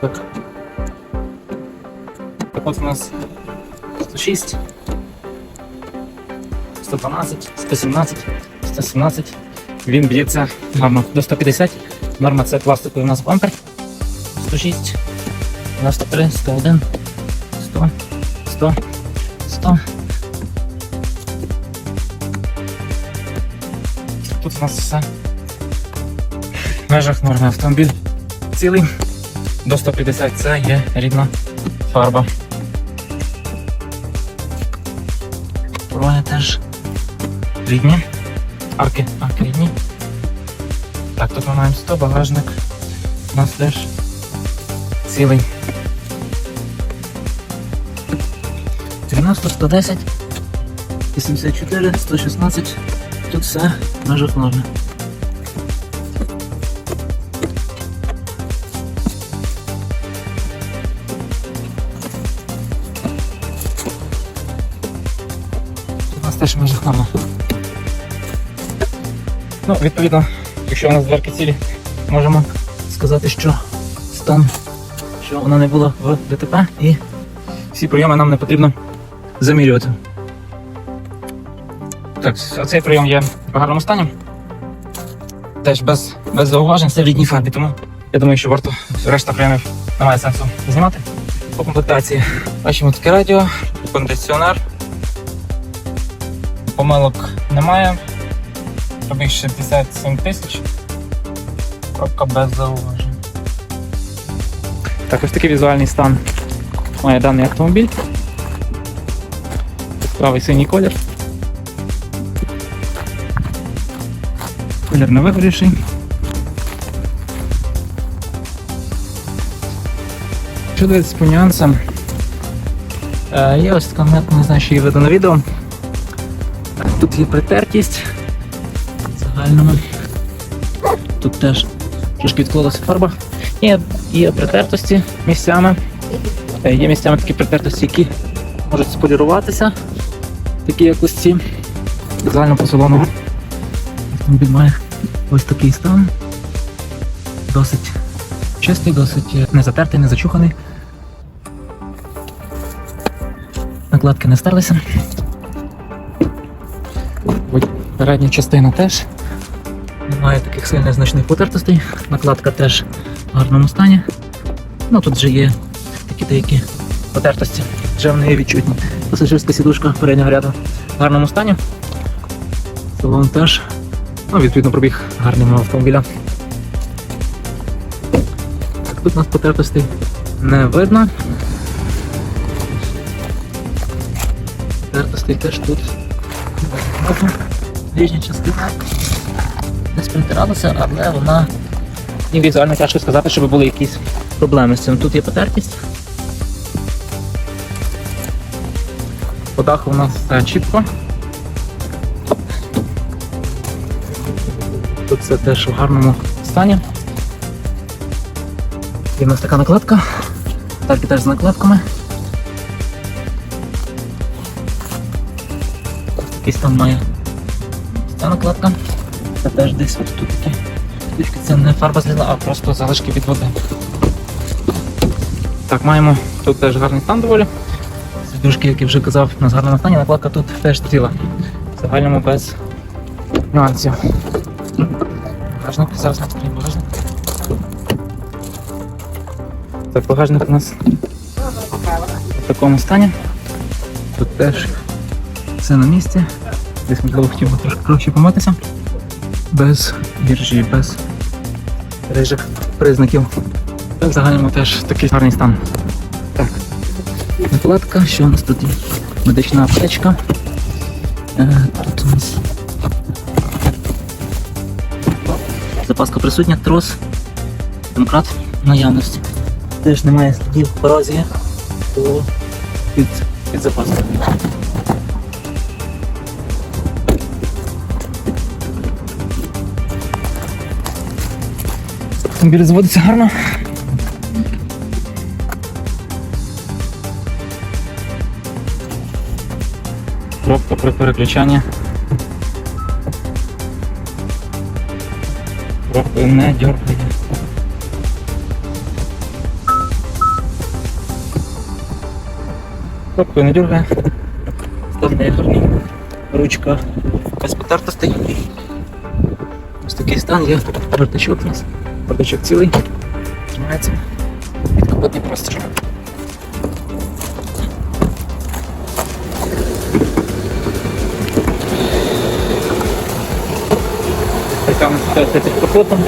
Так. Так от у нас 106, 112, 117, 117. Він б'ється гарно до 150. Норма це пластиковий у нас бампер. 106, 93, 101, 100, 100, 100. Тут у нас все в межах норми. Автомобіль цілий. До 150 це є рідна фарба. Пороги теж рідні. Арки, арки рідні. Так, тут ми маємо 100, багажник. У нас теж цілий. 90, 110, 84, 116. Тут все в межах норми. Теж межах норми. Ну, відповідно, якщо у нас дверки цілі, можемо сказати, що стан, що вона не була в ДТП і всі прийоми нам не потрібно замірювати. Так, оцей прийом є в гарному стані. Теж без, без зауважень, все в рідній фарбі, тому я думаю, що варто решта прийомів немає сенсу знімати. По комплектації бачимо таке радіо, кондиціонер. Помилок немає. Пробіг 67 тисяч. Пробка без зауважень. Так, ось такий візуальний стан має даний автомобіль. Правий синій колір. Колір не вигорівший. Що дивитися по нюансам? Е, є ось така не знаю, що її видно на відео. Тут є притертість загальному. Тут теж трошки відклалася фарба. Є, є притертості місцями. Е, Є місцями такі притертості, які можуть споліруватися. Такі як ось ці. Загально по салону автомобіль має ось такий стан. Досить чистий, досить е, не затертий, не зачуханий. Накладки не стерлися. Передня частина теж немає таких сильних значних потертостей. Накладка теж в гарному стані. Ну тут вже є такі деякі потертості, вже вони є відчутні. Пасажирська сідушка переднього ряду в гарному стані. Салон теж. Ну, відповідно, пробіг гарним автомобіля. Так, тут у нас потертостей не видно. Потертостей теж тут. Нижня частина десь притиралася, але вона і візуально тяжко сказати, щоб були якісь проблеми з цим. Тут є потертість. По даху у нас все чітко. Тут все теж в гарному стані. Є у нас така накладка. Так і теж з накладками. Такий стан має ця накладка. Це теж десь от тут штучки. Це не фарба злила, а просто залишки від води. Так, маємо тут теж гарний стан доволі. Сидушки, як я вже казав, у нас в гарному стані, накладка тут теж ціла. В загальному без нюансів. Багажник, зараз відкриємо багажник. Так, багажник у нас в такому стані. Тут теж все на місці. Десь можливо хотів би трошки краще помитися. Без біржі, без рижих признаків. В загальному теж такий гарний стан. Так. Накладка, що у нас тут є? Медична аптечка. Е, тут у нас запаска присутня, трос, домкрат наявності. Теж немає слідів корозії під, під запаскою. Автомобіль заводиться гарно. Кропка при переключанні. Кропка не дергає. Кропкою не дергає. Стан гарний. Ручка без потертостей. Ось такий стан є. Вертачок у нас. Вертачок цілий. Тримається. Підкапотний простір. Така ситуація під капотом.